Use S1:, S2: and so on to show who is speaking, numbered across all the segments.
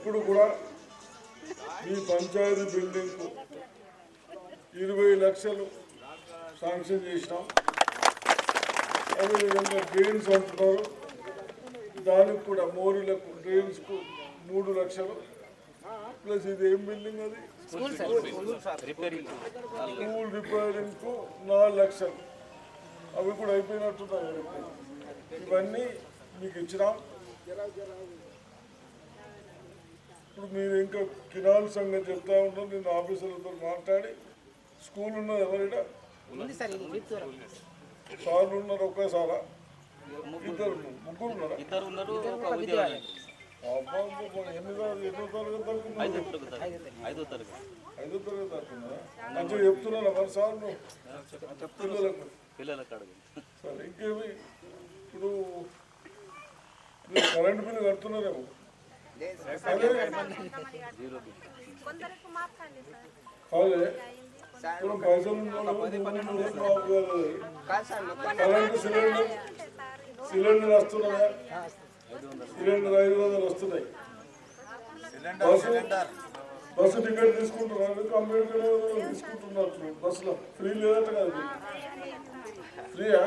S1: ఇప్పుడు కూడా మీ పంచాయతీ బిల్డింగ్కు ఇరవై లక్షలు శాంక్షన్ చేసినాం. అదేవిధంగా డ్రైన్స్ అంటున్నారు. దానికి కూడా మోరీలకు డ్రైన్స్కు మూడు లక్షలు. ప్లస్ ఇది ఏం బిల్డింగ్ అది? స్కూల్ రిపేరింగ్కు నాలుగు లక్షలు. అవి కూడా అయిపోయినట్టున్నాయి. ఇవన్నీ మీకు ఇచ్చినాం. ఇప్పుడు మీరు ఇంకా కినాల్ సంగతి చెప్తా ఉంటాం నేను ఆఫీసర్లతో మాట్లాడి స్కూల్ ఉన్నది ఎవరైనా?
S2: ఉంది సార్ ఇది విత్తూరం
S1: సార్లు ఉన్నారు ఒకేసారా ఇద్దరు ముగ్గురు ఉన్నారా? ఎన్ని ఎన్నో ఉన్నారు?
S3: ఐదో తరగతి
S1: ఉన్నారా? మంచిగా చెప్తున్నారా మరి సార్లు? పిల్లలకు
S3: పిల్లలకు
S1: సరే ఇంకేమి? ఇప్పుడు కరెంట్ బిల్లు కడుతున్నారేమో. ఇప్పుడు పైసలు సిలిండర్ సిలిండర్ వస్తున్నాయా సిలిండర్ ఐదు వందలు వస్తున్నాయి బస్సు బస్సు టికెట్ తీసుకుంటున్నారు? అంబేద్కర్ తీసుకుంటున్నారు బస్సులో? ఫ్రీ లేదట కాదు ఫ్రీయా?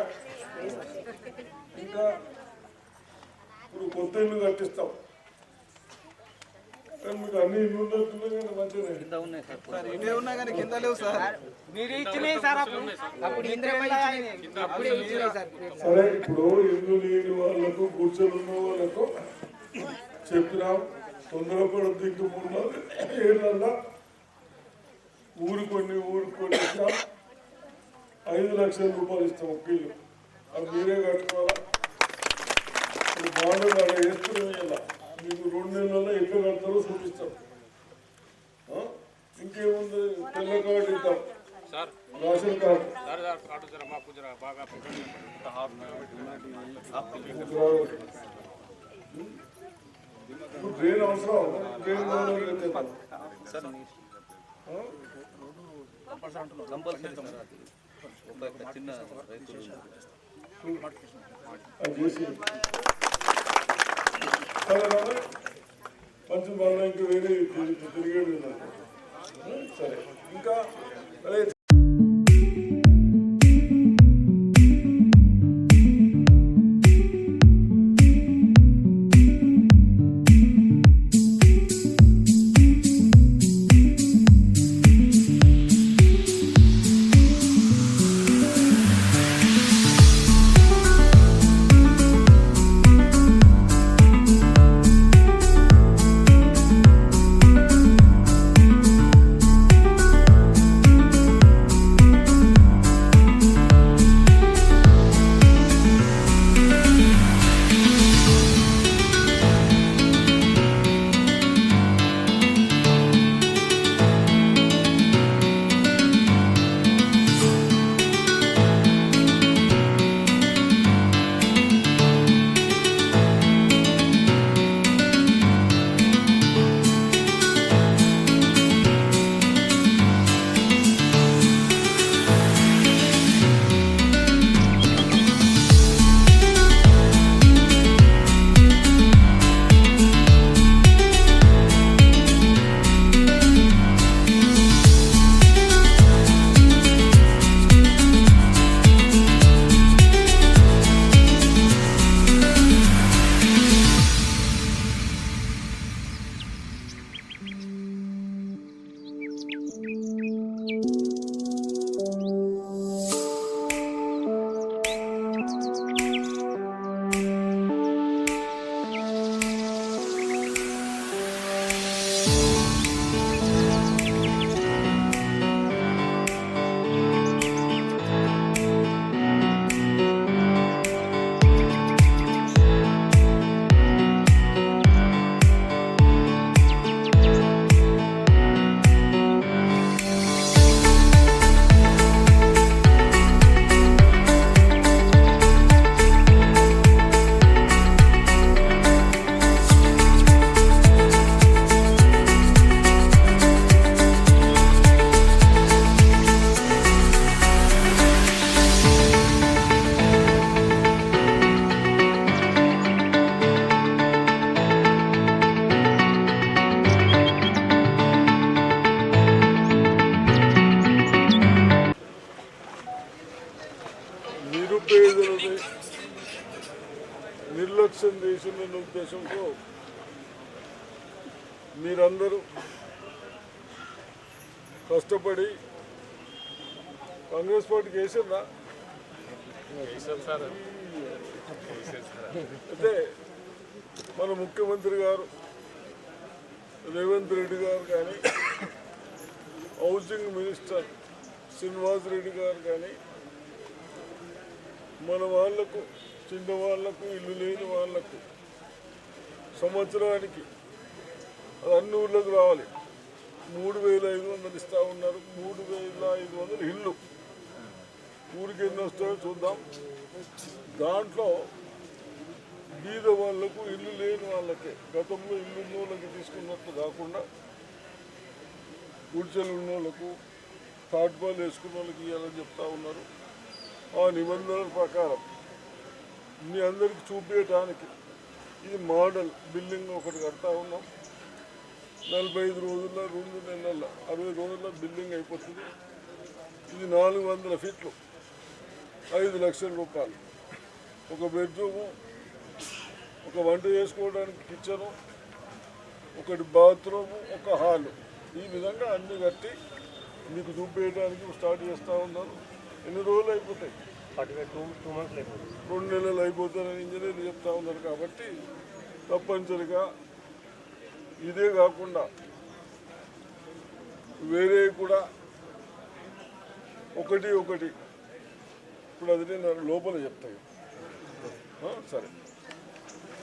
S1: ఇంకా ఇప్పుడు కొత్త ఇల్లు కట్టిస్తాం. మీకు అన్ని ఇల్లు ఉన్నట్టున్నాయి మంచిగా
S3: కింద ఉన్నాయి సార్
S4: ఉన్నా కానీ కింద లేవు సార్
S2: మీరు ఇచ్చినాయి సార్ అప్పుడు అప్పుడు సరే
S1: ఇప్పుడు ఇల్లు లేని వాళ్ళకు గుడిసెలు ఉన్న వాళ్ళకు చెప్పినాం తొందరపడద్దు ఇంక ఉన్నది ఏదన్నా ఊరు కొన్ని ఊరు కొన్ని ఇస్తాం ఐదు లక్షల రూపాయలు ఇస్తాం ఒక ఇల్లు అది మీరే కట్టుకోవాలా ఇప్పుడు వేస్తున్నాం ఇలా మీకు రెండు నెలల్లో ఎట్లా కడతారో చూపిస్తాం? ఇంకేముంది? తెల్ల కార్డు ఇద్దాం. Ration card. ఇప్పుడు ట్రైన్ అవసరం ట్రైన్
S3: చిన్న రైతులు
S1: సరే నాన్న మంచి మళ్ళీ ఇంకా వేరే తిరిగేది సరే. ఇంకా అదే చేసిన ఉద్దేశంతో? మీరందరూ కష్టపడి కాంగ్రెస్ పార్టీకి వేసిందా? అయితే మన ముఖ్యమంత్రి గారు రేవంత్ రెడ్డి గారు కానీ హౌసింగ్ మినిస్టర్ శ్రీనివాస్ రెడ్డి గారు కానీ మన వాళ్ళకు చిన్న వాళ్ళకు ఇల్లు లేని వాళ్ళకు సంవత్సరానికి అది అన్ని ఊళ్ళకు రావాలి. మూడు వేల ఐదు వందలు ఇస్తా ఉన్నారు. మూడు వేల ఐదు వందలు ఇల్లు. ఊరికి ఎన్ని వస్తాయో చూద్దాం. దాంట్లో బీద వాళ్ళకు ఇల్లు లేని వాళ్ళకే గతంలో ఇల్లు ఉన్న వాళ్ళకి తీసుకున్నట్టు కాకుండా గుడిచెలు ఉన్న వాళ్ళకు థర్డ్ బాల్ వేసుకున్న వాళ్ళకి ఇవ్వాలని చెప్తా ఉన్నారు. ఆ నిబంధనల ప్రకారం మీ అందరికి చూపించడానికి ఇది మోడల్ బిల్డింగ్ ఒకటి కడతా ఉన్నాం. నలభై ఐదు రోజుల్లో రెండు నెలల్లో అరవై రోజుల్లో బిల్డింగ్ అయిపోతుంది. ఇది నాలుగు వందల ఫీట్లు ఐదు లక్షల రూపాయలు. ఒక బెడ్రూము ఒక వంట చేసుకోవడానికి కిచెను ఒకటి బాత్రూము ఒక హాలు. ఈ విధంగా అన్ని కట్టి మీకు చూపించడానికి స్టార్ట్ చేస్తూ ఉన్నాను. ఎన్ని రోజులు అయిపోతాయి? రెండు నెలలు అయిపోతానని ఇంజనీర్లు చెప్తా ఉన్నారు కాబట్టి తప్పనిసరిగా ఇదే కాకుండా వేరే కూడా ఒకటి ఒకటి. ఇప్పుడు అది నేను లోపల చెప్తాయి సరే.